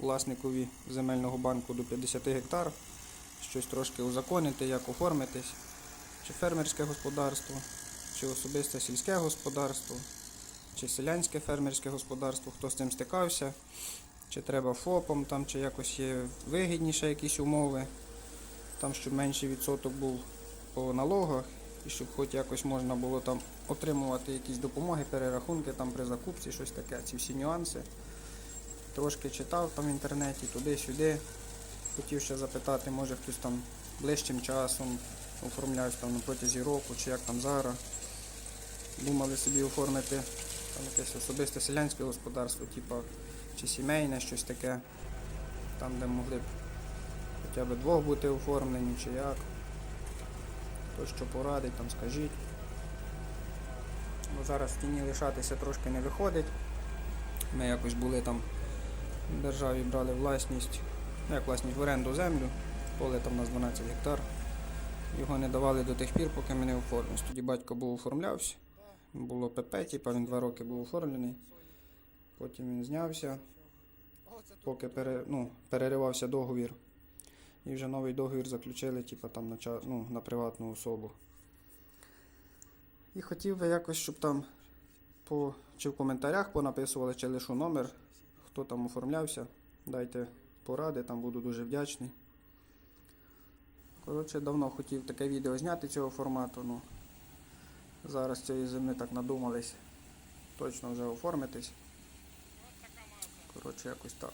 власникові земельного банку до 50 гектар, щось трошки узаконити, як оформитись, чи фермерське господарство, чи особисте сільське господарство, чи селянське фермерське господарство, хто з цим стикався, чи треба ФОПом, там, чи якось є вигідніше якісь умови, там щоб менший відсоток був по налогах і щоб хоч якось можна було там отримувати якісь допомоги, перерахунки там при закупці, щось таке, ці всі нюанси. Трошки читав там в інтернеті, туди-сюди. Хотів ще запитати, може хтось там ближчим часом оформлявся там протязі року, чи як там зараз. Думали собі оформити там якесь особисте селянське господарство, типу, чи сімейне, щось таке, там де могли б хоча б двох бути оформлені, чи як. Хто що порадить, там скажіть. Бо зараз в тіні лишатися трошки не виходить. Ми якось були там державі брали власність, як власність в оренду землю, поле там у нас 12 гектар. Його не давали до тих пір, поки ми не оформилися. Тоді батько був оформлявся. Було ПП, типу він два роки був оформлений. Потім він знявся, поки пере, ну, переривався договір. І вже новий договір заключили, типу, там на, ну, на приватну особу. І хотів би якось, щоб там по, чи в коментарях понаписували, чи лишу номер, хто там оформлявся. Дайте поради, там буду дуже вдячний. Коротше, давно хотів таке відео зняти цього формату. Ну, зараз цієї зими так надумались точно вже оформитись. Коротше, якось так.